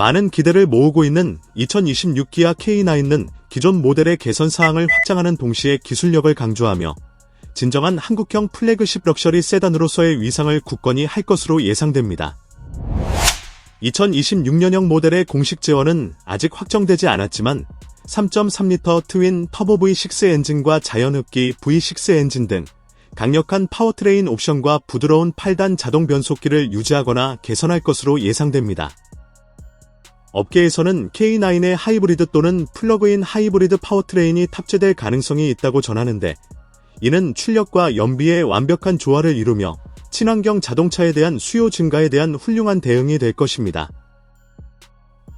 많은 기대를 모으고 있는 2026 기아 K9는 기존 모델의 개선 사항을 확장하는 동시에 기술력을 강조하며 진정한 한국형 플래그십 럭셔리 세단으로서의 위상을 굳건히 할 것으로 예상됩니다. 2026년형 모델의 공식 제어는 아직 확정되지 않았지만 3.3L 트윈 터보 V6 엔진과 자연흡기 V6 엔진 등 강력한 파워트레인 옵션과 부드러운 8단 자동 변속기를 유지하거나 개선할 것으로 예상됩니다. 업계에서는 K9의 하이브리드 또는 플러그인 하이브리드 파워트레인이 탑재될 가능성이 있다고 전하는데 이는 출력과 연비의 완벽한 조화를 이루며 친환경 자동차에 대한 수요 증가에 대한 훌륭한 대응이 될 것입니다.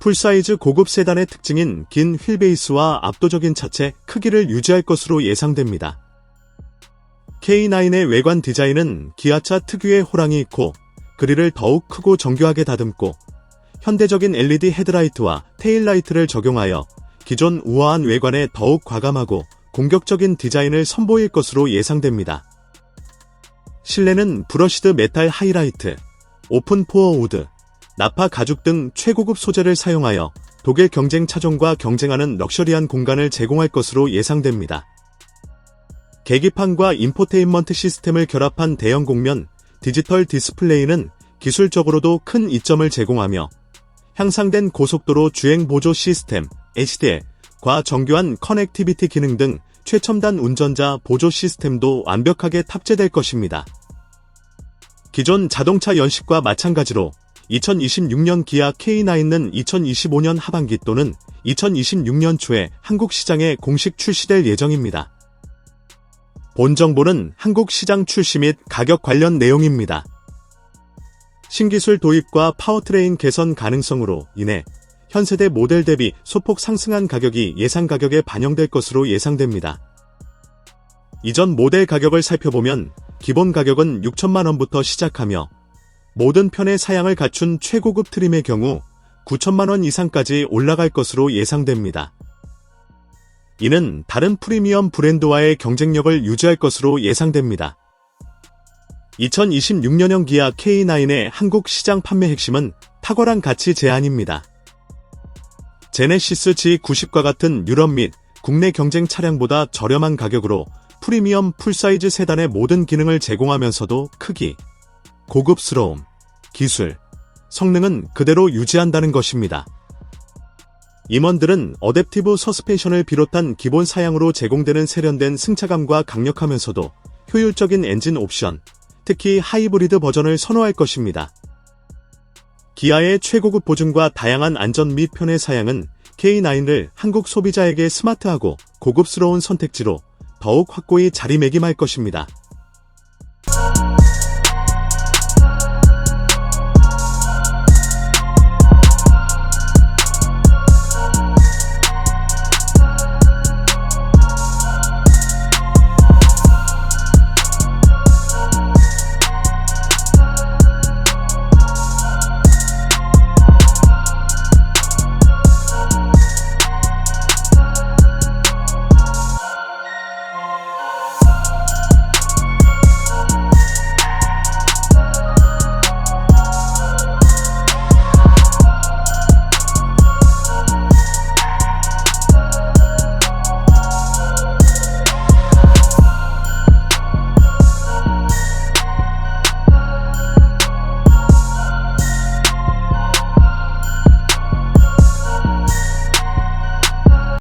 풀사이즈 고급 세단의 특징인 긴 휠베이스와 압도적인 차체 크기를 유지할 것으로 예상됩니다. K9의 외관 디자인은 기아차 특유의 호랑이 있고 그릴을 더욱 크고 정교하게 다듬고 현대적인 LED 헤드라이트와 테일라이트를 적용하여 기존 우아한 외관에 더욱 과감하고 공격적인 디자인을 선보일 것으로 예상됩니다. 실내는 브러시드 메탈 하이라이트, 오픈 포어 우드, 나파 가죽 등 최고급 소재를 사용하여 독일 경쟁 차종과 경쟁하는 럭셔리한 공간을 제공할 것으로 예상됩니다. 계기판과 인포테인먼트 시스템을 결합한 대형 곡면 디지털 디스플레이는 기술적으로도 큰 이점을 제공하며 향상된 고속도로 주행 보조 시스템 HDL과 정교한 커넥티비티 기능 등 최첨단 운전자 보조 시스템도 완벽하게 탑재될 것입니다. 기존 자동차 연식과 마찬가지로 2026년 기아 K9는 2025년 하반기 또는 2026년 초에 한국 시장에 공식 출시될 예정입니다. 본 정보는 한국 시장 출시 및 가격 관련 내용입니다. 신기술 도입과 파워트레인 개선 가능성으로 인해 현세대 모델 대비 소폭 상승한 가격이 예상 가격에 반영될 것으로 예상됩니다. 이전 모델 가격을 살펴보면 기본 가격은 6천만 원부터 시작하며 모든 편의 사양을 갖춘 최고급 트림의 경우 9천만 원 이상까지 올라갈 것으로 예상됩니다. 이는 다른 프리미엄 브랜드와의 경쟁력을 유지할 것으로 예상됩니다. 2026년형 기아 K9의 한국 시장 판매 핵심은 탁월한 가치 제한입니다. 제네시스 G90과 같은 유럽 및 국내 경쟁 차량보다 저렴한 가격으로 프리미엄 풀사이즈 세단의 모든 기능을 제공하면서도 크기, 고급스러움, 기술, 성능은 그대로 유지한다는 것입니다. 임원들은 어댑티브 서스펜션을 비롯한 기본 사양으로 제공되는 세련된 승차감과 강력하면서도 효율적인 엔진 옵션, 특히 하이브리드 버전을 선호할 것입니다. 기아의 최고급 보증과 다양한 안전 및 편의 사양은 K9을 한국 소비자에게 스마트하고 고급스러운 선택지로 더욱 확고히 자리매김할 것입니다.